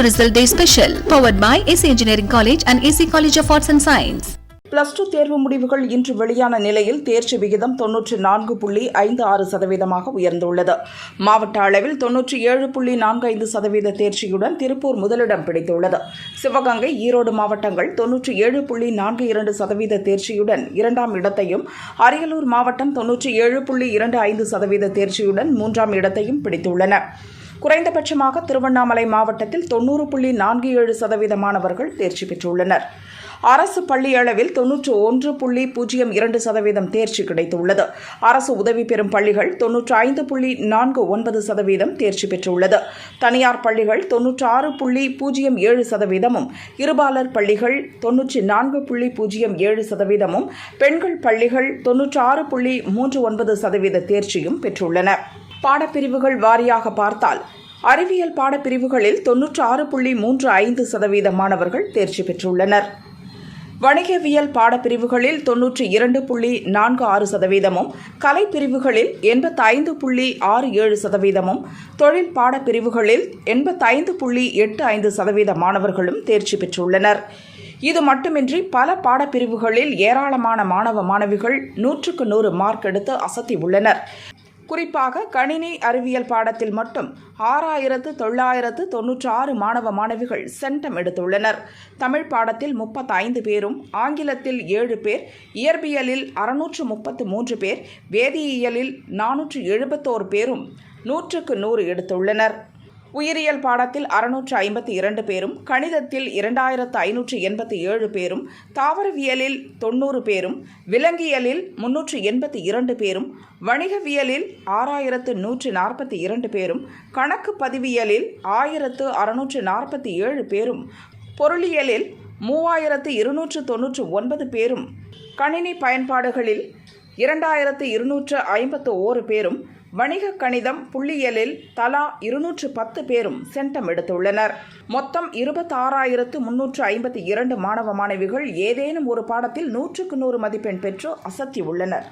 Best Result Day Special, powered by AC Engineering College and AC College of Arts and Science. Plus two தேர்வு முடிவுகள் இன்று வெளியான நிலையில் தேர்ச்சி விகிதம் தொன்னூற்றி நான்கு புள்ளி ஐந்து ஆறு சதவீதமாக உயர்ந்துள்ளது. மாவட்ட அளவில் தொன்னூற்றி ஏழு புள்ளி நான்கு ஐந்து சதவீத தேர்ச்சியுடன் திருப்பூர் முதலிடம் பிடித்துள்ளது. சிவகங்கை ஈரோடு மாவட்டங்கள் தொன்னூற்றி ஏழு புள்ளி நான்கு இரண்டு சதவீத தேர்ச்சியுடன் இரண்டாம் இடத்தையும் அரியலூர் மாவட்டம் தொன்னூற்றி ஏழு புள்ளி இரண்டு ஐந்து சதவீத தேர்ச்சியுடன் மூன்றாம் இடத்தையும் பிடித்துள்ளன. குறைந்தபட்சமாக திருவண்ணாமலை மாவட்டத்தில் தொண்ணூறு புள்ளி நான்கு ஏழு சதவீத மாணவர்கள் தேர்ச்சி பெற்றுள்ளனர். அரசு பள்ளி அளவில் தொன்னூற்று ஒன்று புள்ளி பூஜ்ஜியம் இரண்டு சதவீதம் தேர்ச்சி கிடைத்துள்ளது. அரசு உதவி பெறும் பள்ளிகள் தொன்னூற்று ஐந்து புள்ளி நான்கு ஒன்பது சதவீதம் தேர்ச்சி பெற்றுள்ளது. தனியார் பள்ளிகள் தொன்னூற்று ஆறு புள்ளி பூஜ்ஜியம் ஏழு சதவீதமும் இருபாலர் பள்ளிகள் தொன்னூற்றி நான்கு புள்ளி பூஜ்ஜியம் ஏழு சதவீதமும் பெண்கள் பள்ளிகள் தொன்னூற்று ஆறு புள்ளி மூன்று ஒன்பது சதவீத தேர்ச்சியும் பெற்றுள்ளன. பாடப்பிரிவுகள் வாரியாக பார்த்தால் அறிவியல் பாடப்பிரிவுகளில் தொன்னூற்று ஆறு புள்ளி மூன்று ஐந்து சதவீத மாணவர்கள் தேர்ச்சி பெற்றுள்ளனர். வணிகவியல் பாடப்பிரிவுகளில் தொன்னூற்றி இரண்டு புள்ளி நான்கு ஆறு சதவீதமும் கலைப்பிரிவுகளில் எண்பத்தைந்து புள்ளி ஆறு ஏழு சதவீதமும் தொழில் பாடப்பிரிவுகளில் எண்பத்தைந்து புள்ளி எட்டு ஐந்து சதவீத மாணவர்களும் தேர்ச்சி பெற்றுள்ளனர். இது மட்டுமின்றி பல பாடப்பிரிவுகளில் ஏராளமான மாணவ மாணவிகள் நூற்றுக்கு நூறு மார்க் எடுத்து அசத்தி உள்ளனர். குறிப்பாக கணினி அறிவியல் பாடத்தில் மட்டும் ஆறாயிரத்து தொள்ளாயிரத்து தொன்னூற்றி ஆறு மாணவ மாணவிகள் சென்டம் எடுத்துள்ளனர். தமிழ் பாடத்தில் முப்பத்தைந்து பேரும் ஆங்கிலத்தில் ஏழு பேர் இயற்பியலில் அறுநூற்று முப்பத்து மூன்று பேர் வேதியியலில் நானூற்று எழுபத்தோரு பேரும் நூற்றுக்கு நூறு எடுத்துள்ளனர். உயிரியல் பாடத்தில் அறுநூற்று ஐம்பத்தி இரண்டு பேரும் கணிதத்தில் இரண்டாயிரத்து ஐநூற்று எண்பத்தி ஏழு பேரும் தாவரவியலில் தொண்ணூறு பேரும் விலங்கியலில் முன்னூற்று எண்பத்தி இரண்டு பேரும் வணிகவியலில் ஆறாயிரத்து நூற்று நாற்பத்தி இரண்டு பேரும் கணக்கு பதிவியலில் ஆயிரத்து அறுநூற்று நாற்பத்தி ஏழு பேரும் பொருளியலில் மூவாயிரத்து இருநூற்று தொன்னூற்று ஒன்பது பேரும் கணினி பயன்பாடுகளில் இரண்டாயிரத்து இருநூற்று ஐம்பத்து ஓரு பேரும் வணிக கணிதம் புள்ளியியலில் தலா இருநூற்று பத்து பேரும் சென்டம் எடுத்துள்ளனர். மொத்தம் இருபத்தாறாயிரத்து முன்னூற்று ஐம்பத்தி இரண்டு மாணவ மாணவிகள் ஏதேனும் ஒரு பாடத்தில் நூற்றுக்கு நூறு மதிப்பெண் பெற்று அசத்தியுள்ளனர்